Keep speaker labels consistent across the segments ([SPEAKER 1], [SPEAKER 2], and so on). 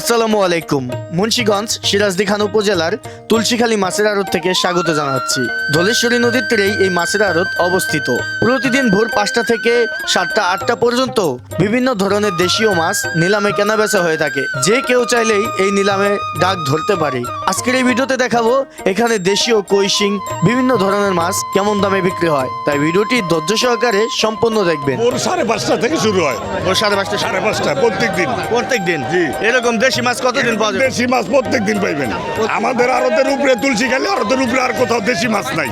[SPEAKER 1] আসসালামু আলাইকুম মুন্সিগঞ্জ সিরাজদি খান উপজেলার তুলসীখালী মাছের আড়ত থেকে স্বাগত জানাচ্ছি। ধলেশ্বরী নদীর তীরেই এই মাছের আড়ত অবস্থিত। প্রতিদিন ভোর পাঁচটা থেকে সাতটা আটটা পর্যন্ত বিভিন্ন ধরনের দেশীয় মাছ নিলামে কেনা বেচা হয়ে থাকে। যে কেউ চাইলেই এই নিলামে ডাক ধরতে পারে। আজকের এই ভিডিওতে দেখাবো এখানে দেশীয় কৈশিং বিভিন্ন ধরনের মাছ কেমন দামে বিক্রি হয়। তাই ভিডিওটি ধৈর্য সহকারে সম্পূর্ণ দেখবেন।
[SPEAKER 2] ভোর সাড়ে পাঁচটা থেকে শুরু হয়।
[SPEAKER 1] ভোর সাড়ে পাঁচটা
[SPEAKER 2] সাড়ে পাঁচটা প্রত্যেক দিন
[SPEAKER 1] প্রত্যেক দিন
[SPEAKER 2] জি।
[SPEAKER 1] এরকম দেশি মাছ কতদিন পাওয়া যাবে
[SPEAKER 2] দেশি মাছ প্রত্যেক দিন পাইবেন আমাদের আরতের উপরে তুলসী খেলে আরতের উপরে আর কোথাও দেশি মাছ নাই?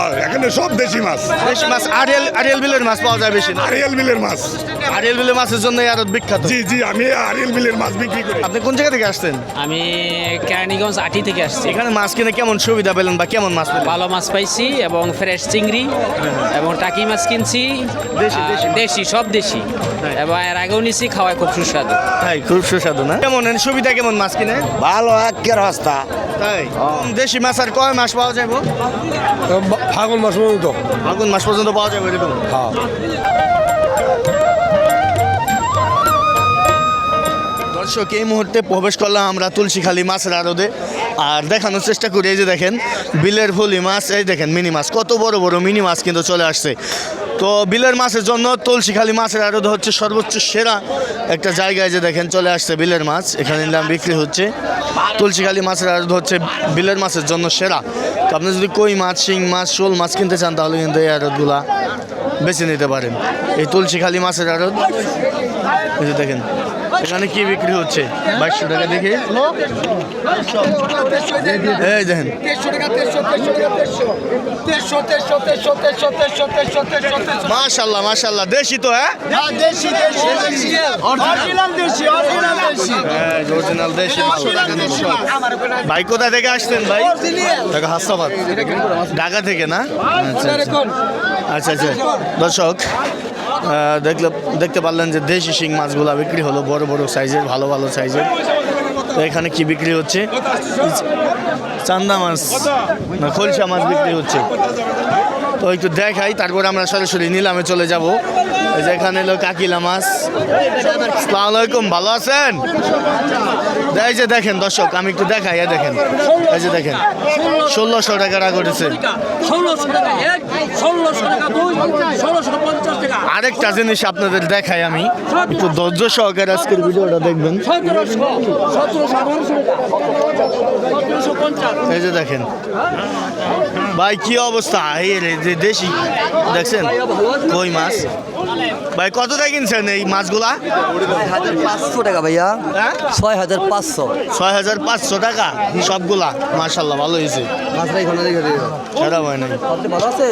[SPEAKER 2] আর এখানে সব দেশি মাছ।
[SPEAKER 1] দেশি মাছ আরিয়াল আরিয়াল বিলের মাছ পাওয়া যায় বেশি না?
[SPEAKER 2] বিলের মাছ।
[SPEAKER 1] আরিয়াল বিলের মাছের জন্য আরও বিখ্যাত।
[SPEAKER 2] জি জি আমি আরিয়াল বিলের মাছ বিক্রি করি।
[SPEAKER 1] আপনি কোন জায়গা থেকে আসছেন?
[SPEAKER 3] আমি কেরানীগঞ্জ আটি থেকে আসছি।
[SPEAKER 1] এখানে মাছ কিনে কেমন সুবিধা পেলেন বা কেমন মাছ পেলেন?
[SPEAKER 3] ভালো মাছ পাইছি এবং ফ্রেশ চিংড়ি এবং টাকি মাছ কিনছি।
[SPEAKER 1] দেশি, দেশি
[SPEAKER 3] দেশি সব দেশি। এবং এর আগেও নিছি খাওয়ায় খুব সুস্বাদু।
[SPEAKER 1] তাই খুব সুস্বাদু না? কেমন সুবিধা কেমন মাছ কিনে?
[SPEAKER 4] ভালো একের রাস্তা
[SPEAKER 1] তাই? দেশি মাছ আর কয় মাছ পাওয়া যাবে
[SPEAKER 4] ফাগুন মাস পর্যন্ত।
[SPEAKER 1] আগুন মাস পর্যন্ত পাওয়া যাবে এরকম?
[SPEAKER 4] হ্যাঁ।
[SPEAKER 1] দর্শক এই মুহূর্তে প্রবেশ করলাম আমরা তুলসীখালী মাছের আড়দে আর দেখানোর চেষ্টা করি এই যে দেখেন বিলের ফুলি মাছ এই দেখেন মিনি মাছ। কত বড় বড় মিনি মাছ কিন্তু চলে আসছে। তো বিলের মাছের জন্য তুলসীখালী মাছের আড়দ হচ্ছে সর্বোচ্চ সেরা একটা জায়গায় যে দেখেন চলে আসছে বিলের মাছ। এখানে নিলাম বিক্রি হচ্ছে। তুলসীখালী মাছের আড়দ হচ্ছে বিলের মাছের জন্য সেরা। তো আপনি যদি কই মাছ, শিং মাছ, শোল মাছ কিনতে চান, তাহলে কিন্তু এই আড়তগুলা বেছে নিতে পারেন। এই তুলসীখালী মাছের আড়ত, এই যে দেখেন, এখানে কি বিক্রি হচ্ছে? বাইশশো টাকা দেখি। এই দেখেন। মাশাল্লাহ মাশাল্লাহ দেশি তো হ্যাঁ? অরিজিনাল দেশি। ভাই কোথা থেকে আসছেন ভাই? ঢাকা হাসাবাদ ঢাকা থেকে না? আচ্ছা আচ্ছা। আচ্ছা আচ্ছা। দর্শক দেখলে দেখতে পারলেন যে দেশি শিং মাছগুলো বিক্রি হলো বড় বড় সাইজের ভালো ভালো সাইজের। তো এখানে কি বিক্রি হচ্ছে? চান্দা মাছ, না, খলসা মাছ বিক্রি হচ্ছে। তো একটু দেখাই, তারপর আমরা সরাসরি নিলামে চলে যাব। এই যে এখানে এলো কাকিলা মাছ। আসসালামু আলাইকুম, ভালো আছেন? এই যে দেখেন দর্শক, আমি একটু দেখাই এই দেখেন, এই যে দেখেন, ষোলোশো টাকা রাগ উঠেছে।
[SPEAKER 5] ষোলোশো টাকা এক ষোলোশো টাকা দুই ষোলোশো পঞ্চাশ টাকা
[SPEAKER 1] আরেকটা জিনিস আপনাদের দেখাই আমি, একটু ধৈর্য সহকারে আজকের ভিডিওটা দেখবেন।
[SPEAKER 5] টাকা
[SPEAKER 1] এই যে দেখেন। ভাই কি অবস্থা? যে দেশি দেখছেন? কই মাছ? ভাই কতটা কিনছেন এই মাছগুলা?
[SPEAKER 6] পাঁচশো টাকা ভাইয়া।
[SPEAKER 1] হ্যাঁ?
[SPEAKER 6] ছয় হাজার পাঁচশো।
[SPEAKER 1] ছয় হাজার পাঁচশো টাকা? সবগুলা? মার্শাল্লাহ ভালো হয়েছে। খারাপ হয় নাই।
[SPEAKER 6] ভালো আছে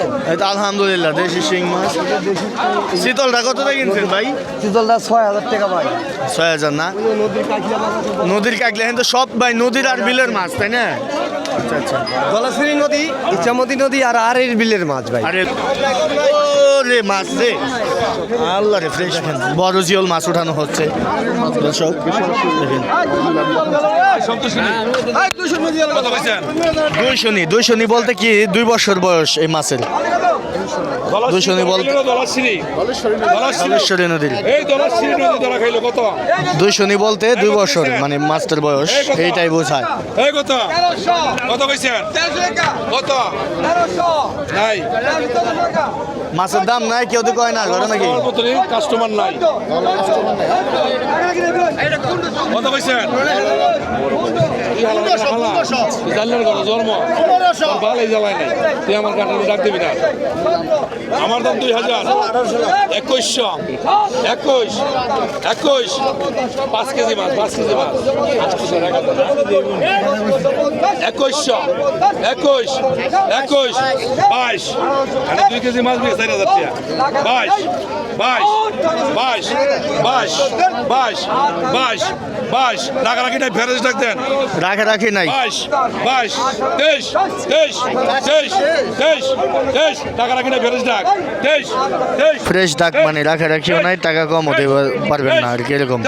[SPEAKER 1] আলহামদুলিল্লাহ দেশি শিং মাছ। শীতলটা কতটা কিনছেন ভাই?
[SPEAKER 6] চিতলটা ছয় হাজার টাকা ভাই।
[SPEAKER 1] ছয় হাজার না? নদীর কাকলে কিন্তু সব ভাই নদীর আর বিলের মাছ তাই না? আচ্ছা আচ্ছা।
[SPEAKER 6] গলাশ্রী নদী ইচ্ছামতি নদী আর আরের বিলের মাছ ভাই।
[SPEAKER 1] আরে রে মাছ রে। আল্লাহ রে ফ্রেশ বড় জিওল মাছ উঠানো হচ্ছে। দর্শক দেখেন। দুইশো নি বলতে কি দুই বছর বয়স এই মাছের। দুইশো নি বলতে ধলেশ্বরী নদীর। নি বলতে দুই বছর মানে মাছটার বয়স এইটাই বোঝায়।
[SPEAKER 7] কত? কত কইছেন? কত? নাই।
[SPEAKER 1] মাছের দাম নাই কেউ তো কয় না ঘরে নাকি?
[SPEAKER 7] কাস্টমার নাই কত কইছেন? জানলেন কত? জন্ম? ভালোই জ্বালায় নাই। তুই আমার কাটানো ডাক দিবি না। আমার দাম দুই হাজার। একুশশো। একুশ। একুশ। পাঁচ কেজি মাছ, পাঁচ কেজি মাছ। একুশশো। একুশ। একুশ। বাইশ। দুই কেজি মাছ নিয়ে চার হাজার বাইশ। বাইশ বাইশ বাইশ বাইশ বাইশ বাইশ রাগারাগি নাই ফেরত ডাক দেন।
[SPEAKER 1] রাখে রাখি নাই।
[SPEAKER 7] বাইশ বাইশ তেইশ তেইশ তেইশ তেইশ তেইশ। টাকা রাখি না ফেরত ডাক। তেইশ তেইশ।
[SPEAKER 1] ফ্রেশ ডাক মানে রাখে রাখিও নাই টাকা কম হতে পারবেন না আর কি এরকম।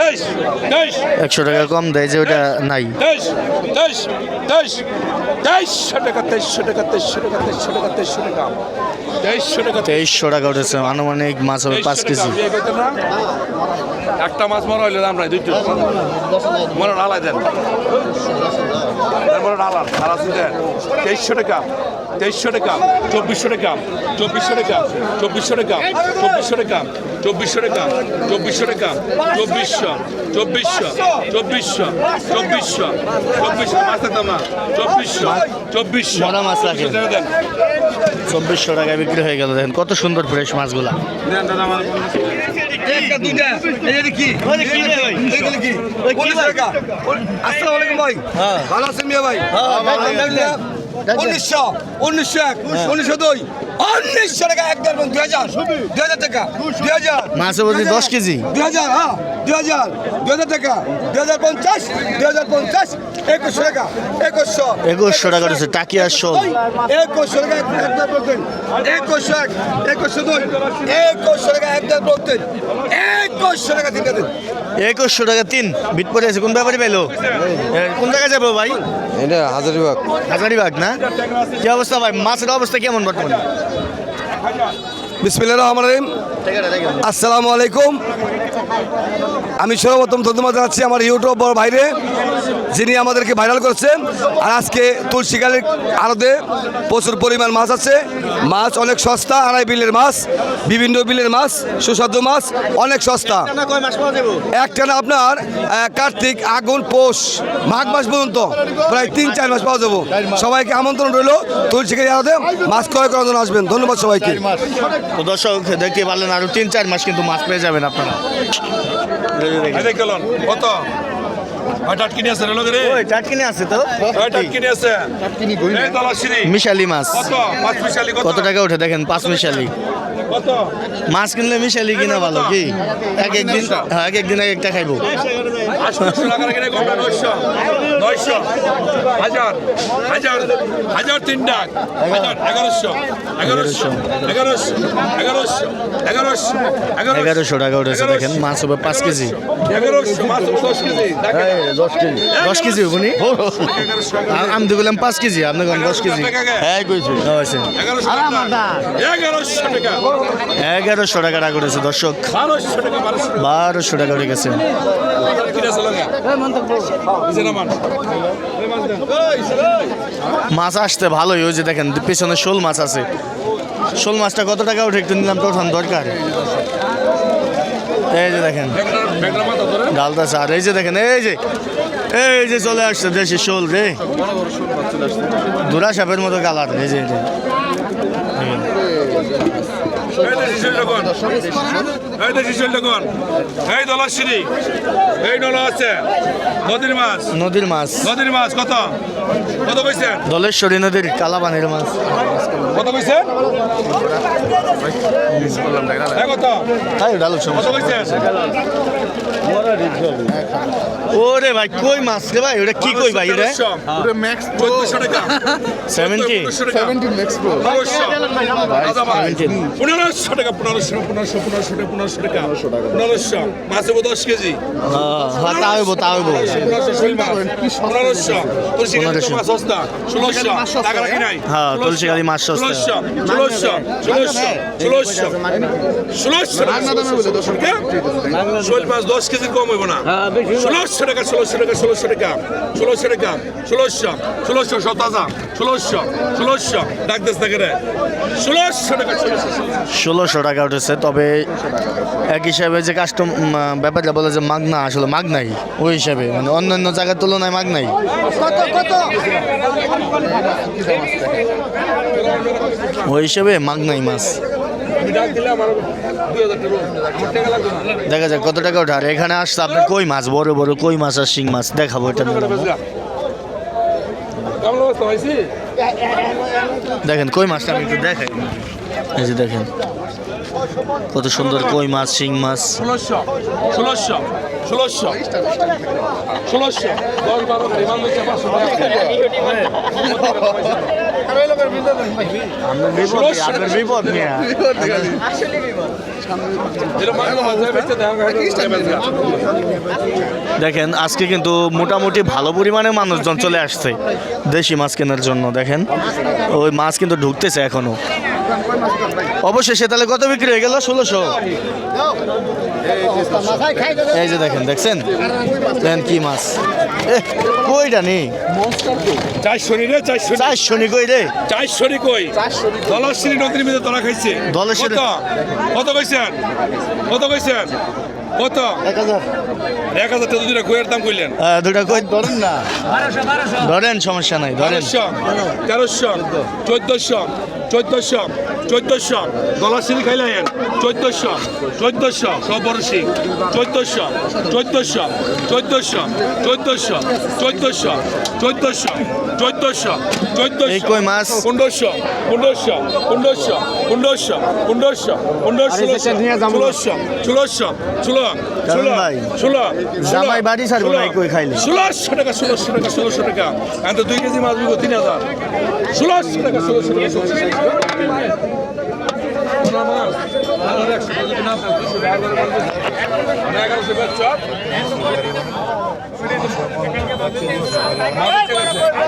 [SPEAKER 1] একশো টাকা কম দেয় যে ওটা নাই।
[SPEAKER 7] তেইশ তেইশ তেইশ। তেইশশো টাকা তেইশশো টাকা তেইশশো টাকা তেইশশো টাকা তেইশশো টাকা। তেইশশো টাকা।
[SPEAKER 1] তেইশশো টাকা উঠেছে আনুমানিক মাছ হবে পাঁচ কেজি।
[SPEAKER 7] একটা মাছ মরা হইলে দাম দুইটা মনে আলাই দেন মনে আলান আলাদা দেন তেইশশো টাকা তেইশশো টাকা চব্বিশশো টাকা চব্বিশশো টাকা চব্বিশশো টাকা চব্বিশশো টাকা চব্বিশশো টাকা চব্বিশশো টাকা চব্বিশশো চব্বিশশো চব্বিশশো চব্বিশশো চব্বিশশো মাছ থাকতাম না চব্বিশশো চব্বিশশো।
[SPEAKER 1] মাছ রাখেন। চব্বিশশো টাকায় বিক্রি হয়ে গেল দেখেন কত সুন্দর ফ্রেশ মাছগুলা।
[SPEAKER 4] আসসালামু আলাইকুম ভাই। ভালো আছেন মিয়া ভাই? উনিশশো। উনিশশো এক। উনিশশো দুই। উনিশশো টাকা এক দেড় দুই হাজার দুই হাজার টাকা দুই হাজার
[SPEAKER 1] মাছের প্রতি দশ কেজি।
[SPEAKER 4] দুই হাজার হ্যাঁ দুই হাজার দুই হাজার টাকা দুই হাজার পঞ্চাশ দুই হাজার পঞ্চাশ একুশশো টাকা একুশশো
[SPEAKER 1] একুশশো টাকা উঠেছে টাকিয়ার শোল।
[SPEAKER 4] একুশশো টাকা এক এক দেড় প্রত্যেক একুশশো এক একুশশো দুই একুশশো টাকা এক দেড় প্রত্যেক একুশশো টাকা তিনটা দিন।
[SPEAKER 1] একুশশো টাকা তিন। বিট পড়ে আছে। কোন ব্যাপারে পেল কোন জায়গায় যাব ভাই?
[SPEAKER 6] এটা হাজারিবাগ।
[SPEAKER 1] হাজারিবাগ না? কি অবস্থা ভাই? মাছের অবস্থা কেমন বর্তমানে?
[SPEAKER 4] বিসমিল্লা রহমান রহিম। আসসালামু আলাইকুম। আমি সর্বপ্রথম ধন্যবাদ জানাচ্ছি আমার ইউটিউব বড় ভাইরে যিনি আমাদেরকে ভাইরাল করেছেন। আর আজকে তুলসীকালের আড়তে প্রচুর পরিমাণ মাছ আছে। মাছ অনেক সস্তা আড়াই বিলের মাছ বিভিন্ন বিলের মাছ সুস্বাদু মাছ অনেক সস্তা। একটানা আপনার কার্তিক আগুন পৌষ মাঘ মাস পর্যন্ত প্রায় তিন চার মাস পাওয়া যাব। সবাইকে আমন্ত্রণ রইল তুলসীকালী আড়তে। মাছ ক্রয় করার জন্য আসবেন। ধন্যবাদ সবাইকে।
[SPEAKER 1] দর্শক দেখতে পারলেন আরও তিন চার মাস কিন্তু মাছ পেয়ে যাবেন আপনারা।
[SPEAKER 7] গেলন কত? টাটকিনি আছে রে লোকের
[SPEAKER 1] ওই টাটকিনি আছে তো।
[SPEAKER 7] ওই টাটকিনি আছে। এই তলাশিরি।
[SPEAKER 1] মিশালি মাছ।
[SPEAKER 7] কত? পাঁচ মিশালি কত?
[SPEAKER 1] কত টাকা উঠে দেখেন পাঁচ মিশালি।
[SPEAKER 7] কত?
[SPEAKER 1] মাছ কিনলে মিশালি কিনা ভালো কি? এক একদিন হ্যাঁ এক একদিন এক একটা খাইবো।
[SPEAKER 7] আটশো টাকা কিনে কম নয়শো নয়শো হাজার হাজার হাজার তিন ডাক হাজার এগারোশো এগারোশো এগারোশো এগারোশো এগারোশো এগারোশো
[SPEAKER 1] এগারোশো টাকা উঠেছে দেখেন মাছ হবে পাঁচ কেজি।
[SPEAKER 7] এগারোশো মাছ দশ কেজি।
[SPEAKER 1] দশ কেজি হব নি আমি তো বললাম পাঁচ কেজি আপনি কোন দশ কেজি। হ্যাঁ কইছি। আচ্ছা
[SPEAKER 7] এগারোশো টাকা এগারোশো টাকা।
[SPEAKER 1] করেছে দর্শক।
[SPEAKER 7] বারোশো টাকা
[SPEAKER 1] উঠে গেছে। মাছ আসতে ভালোই, ওই যে দেখেন, পেছনে শোল মাছ আছে। শোল মাছটা কত টাকা উঠে একটু নিলাম তো ওঠান দরকার। এই যে দেখেন, ডালতাছে। আর এই যে দেখেন, এই যে এই যে চলে আসছে দেশি শোল রে। দুরা সাপের মতো কালার এই যে। এই
[SPEAKER 7] দেশি শৈল এই দেশি এই দলার সিঁড়ি এই নলা আছে। নদীর মাছ।
[SPEAKER 1] নদীর মাছ।
[SPEAKER 7] নদীর মাছ কত? কত কইছেন
[SPEAKER 1] দলেশ্বরী নদীর কালাপানির মাছ।
[SPEAKER 7] কত কইছেন কত?
[SPEAKER 1] তাই ডালু
[SPEAKER 7] কত কইছেন
[SPEAKER 1] ওরে ভাই কই মাছ রে ভাই? ওটা কি কই ভাই রে?
[SPEAKER 7] চোদ্দশো টাকা।
[SPEAKER 1] সেভেন্টি
[SPEAKER 7] পনেরোশো পনেরোশো টাকা পনেরোশো পনেরোশো পনেরোশো টাকা পনেরোশো টাকা। পনেরোশো মাছ হব দশ কেজি।
[SPEAKER 1] হ্যাঁ তা হইব তা হইব।
[SPEAKER 7] পনেরোশো মাছ তুলসী সস্তা ষোলোশো। টাকা রাখি নাই।
[SPEAKER 1] হ্যাঁ, তুলসীগাড়ি মাছ সস্তা।
[SPEAKER 7] ষোলোশো ষোলোশো ষোলোশো ষোলোশো। ষোলোশো। টাকা শৈল মাছ দশ কেজি কম হইব না। ষোলোশো টাকা ষোলোশো টাকা ষোলোশো টাকা। ষোলোশো টাকা ষোলোশো ষোলোশো শতাজা ষোলোশো ষোলোশো। ডাক দেশ ষোলোশো টাকা ষোলোশো
[SPEAKER 1] ষোলোশো টাকা উঠেছে তবে এক হিসাবে যে কাস্টম ব্যাপারটা বলে যে মাগ না আসলে মাগ নাই ওই হিসাবে মানে অন্যান্য জায়গার তুলনায় মাগ নাই ওই হিসাবে মাগ নাই মাছ। দেখা যাক কত টাকা ওঠে। আর এখানে আসছে আপনার কই মাছ? বড় বড় কই মাছ আর শিং মাছ? দেখাবো এটা দেখেন কই মাছটা আমি একটু দেখাই। এই যে দেখেন। কত সুন্দর কই মাছ শিং মাছ।
[SPEAKER 7] ষোলোশো ষোলোশো ষোলোশো ষোলোশো। দশ বারো
[SPEAKER 1] দেখেন আজকে কিন্তু মোটামুটি ভালো পরিমাণে মানুষজন চলে আসছে দেশি মাছ কেনার জন্য দেখেন। ওই মাছ কিন্তু ঢুকতেছে এখনও। অবশেষে তাহলে কত বিক্রি হয়ে গেল? ষোলোশো। এই যে দেখেন দেখছেন? দেখেন কি মাছ। এ কইটা নেই
[SPEAKER 7] রে
[SPEAKER 1] কই রে?
[SPEAKER 7] কই? দলাশ্রী নদীর মধ্যে তোরা খাইছে।
[SPEAKER 1] দলাশ্রী-
[SPEAKER 7] কত? কত কইছেন? কত কইছেন? কত?
[SPEAKER 1] এক হাজার।
[SPEAKER 7] এক হাজার টাকা দুটা কইয়ের দাম কইলেন।
[SPEAKER 1] আহ, দুটা কই ধরেন না। ধরেন সমস্যা নাই ধরেন।
[SPEAKER 7] তেরোশো তেরোশো চৈদ্দশো চৈদ্দশো। গলা সিঁড়ি খাইলেন চৈদ্দশো চৈদ্দশো, সবরসি। চৈদ্দশো চৈদ্দশো চৈদ্দশো চৈদ্দশো চৈদ্দশো চৈদ্দশো চৈদ্দশো।
[SPEAKER 1] এই কই মাছ?
[SPEAKER 7] পনেরোশো পনেরোশো পনেরোশো পনেরোশো পনেরোশো পনেরোশো ষোলোশো ষোলোশো ষোলো ষোলো
[SPEAKER 1] ভাই,
[SPEAKER 7] ষোলো
[SPEAKER 1] জামাই বাড়ি ছাড়বো না এই কই খাইলে।
[SPEAKER 7] ষোলোশো টাকা ষোলোশো টাকা ষোলোশো টাকা আমি তো দুই কেজি মাছ বিকো তিন হাজার ষোলোশো টাকা ষোলোশো টাকা ষোলোশো টাকা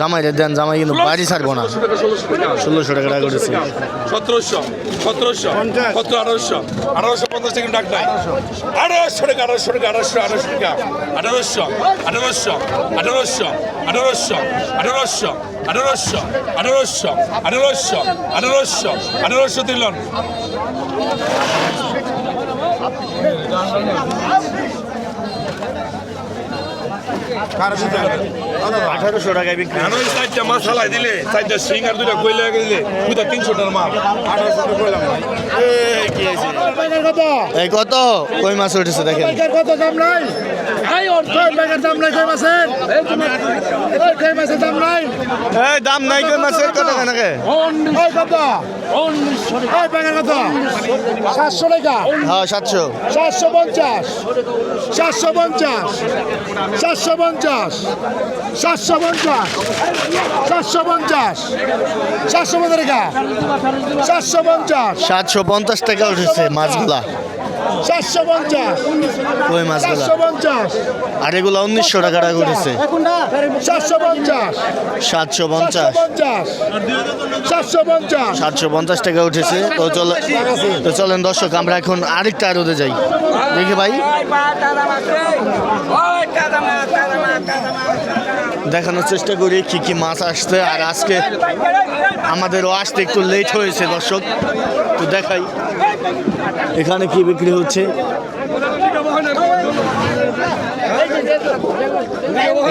[SPEAKER 1] জামাই দেন জামাই কিন্তু বাড়ি ছাড়বো না।
[SPEAKER 7] ষোলোশো টাকা ষোলোশো টাকা
[SPEAKER 1] ষোলোশো টাকা টাকা করেছে।
[SPEAKER 7] সতেরোশো সতেরোশো সতেরো আঠারোশো আঠারোশো পঞ্চাশ টাকা ডাক নাই। আঠারোশো টাকা আঠারোশো টাকা আঠারোশো আঠারোশো টাকা। আঠারোশো আঠারোশো আঠারোশো আঠারোশো আঠারোশো আঠারোশো আঠারোশো আঠারোশো আঠারোশো আঠারোশো দিলন
[SPEAKER 1] আঠারোশো টাকায় বিক্রি
[SPEAKER 7] কেন চারটা মাছ হালাই দিলে? চারটা সিং আর দুটা কইলে দিলে দুটা তিনশো টাকার মাল আঠারোশো টাকা কইলাম
[SPEAKER 1] এই কত? কই মাছ উঠেছে দেখেন।
[SPEAKER 5] কত দাম নাই? এই অর্থ ব্যাগের দাম নাই কই মাছের? এই তোমার এই কই মাছের দাম নাই?
[SPEAKER 1] এই দাম নাই কই মাছের? কত? কেনাকে
[SPEAKER 5] সাতশো টাকা
[SPEAKER 1] হ্যাঁ সাতশো
[SPEAKER 5] সাতশো পঞ্চাশ সাতশো পঞ্চাশ সাতশো পঞ্চাশ সাতশো পঞ্চাশ সাতশো পঞ্চাশ সাতশো পঞ্চাশ টাকা সাতশো পঞ্চাশ
[SPEAKER 1] সাতশো পঞ্চাশ টাকা উঠেছে মাছগুলা
[SPEAKER 5] সাতশো পঞ্চাশ
[SPEAKER 1] কই মাছগুলা
[SPEAKER 5] সাতশো পঞ্চাশ
[SPEAKER 1] আর এগুলা উনিশশো টাকা টাকা উঠেছে
[SPEAKER 5] সাতশো পঞ্চাশ
[SPEAKER 1] সাতশো পঞ্চাশ
[SPEAKER 5] সাতশো পঞ্চাশ
[SPEAKER 1] সাতশো পঞ্চাশ টাকা উঠেছে। তো চলে তো চলেন দর্শক, আমরা এখন আরেকটা আরোদে যাই। দেখি ভাই। দেখানোর চেষ্টা করি কি কি মাছ আসছে। আর আজকে আমাদেরও আসতে একটু লেট হয়েছে দর্শক। তো দেখাই। এখানে কি বিক্রি হচ্ছে?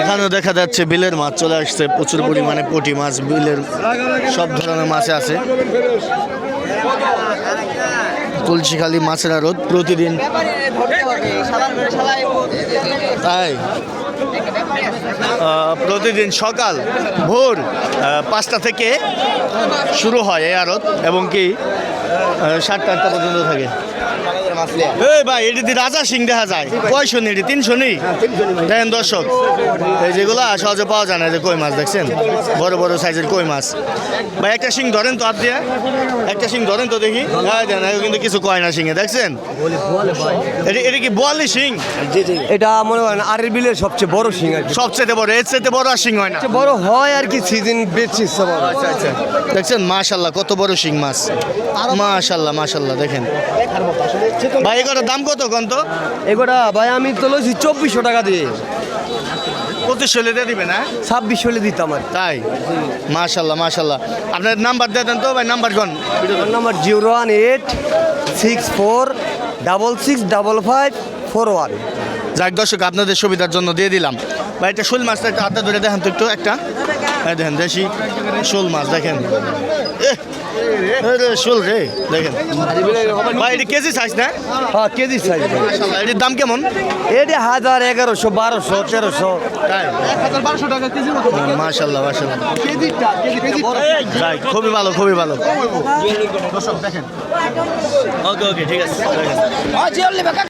[SPEAKER 1] এখানেও দেখা যাচ্ছে বিলের মাছ চলে আসছে, প্রচুর পরিমাণে পটি মাছ, বিলের সব ধরনের মাছ আছে। তুলসীখালী মাছের আড়ত প্রতিদিন। তাই? প্রতিদিন সকাল ভোর পাঁচটা থেকে শুরু হয় এই আড়ত এবং কি সাতটা আটটা পর্যন্ত থাকে। এই ভাই এটি রাজা সিং দেখা যায়। কয়শো নি এটি? তিনশো নি দেখেন দর্শক এই যেগুলা সহজে পাওয়া যায় না যে কই মাছ দেখছেন? বড় বড় সাইজের কই মাছ। ভাই একটা সিং ধরেন তো হাত দিয়ে একটা সিং ধরেন তো দেখি। হ্যাঁ দেন কিন্তু কিছু কয় না সিংয়ে দেখছেন? এটা কি বোয়ালি সিং
[SPEAKER 6] এটা মনে করেন আরের বিলের সবচেয়ে বড় শিং আর
[SPEAKER 1] সবচেয়ে বড় এর চেয়ে বড় আর সিং হয় না।
[SPEAKER 6] বড় হয় আর কি সিজন বেশি
[SPEAKER 1] আচ্ছা আচ্ছা। দেখছেন মাশাল্লাহ কত বড় শিং মাছ। মাশাল্লাহ মাশাল্লাহ দেখেন। ভাই এগুলোর দাম কত কোন তো?
[SPEAKER 6] এগুলা ভাই আমি তো লইছি চব্বিশশো টাকা দিয়ে।
[SPEAKER 1] পঁচিশ হলে দিয়ে দিবেন হ্যাঁ?
[SPEAKER 6] ছাব্বিশ হলে দিতাম আর
[SPEAKER 1] তাই? মাশাল্লাহ মাশাল্লাহ। আপনার নাম্বার দিয়ে দেন তো ভাই নাম্বার কোন?
[SPEAKER 6] আমার number zero one eight six four double six double five four one.
[SPEAKER 1] যাক দর্শক আপনাদের সুবিধার জন্য দিয়ে দিলাম। ভাই এটা শোল মাছটা একটা হাতে ধরে দেখেন তো একটু একটা। দেখেন দেশি শোল মাছ দেখেন। শোল রে দেখেন। ভাই এটা কেজি সাইজ না?
[SPEAKER 6] হ্যাঁ কেজি সাইজ
[SPEAKER 1] এটির দাম কেমন?
[SPEAKER 6] এটি হাজার এগারোশো বারোশো তেরোশো।
[SPEAKER 1] মাসাল্লাহ মাসাল্লাহ খুবই ভালো খুবই ভালো। ওকে ওকে ঠিক আছে।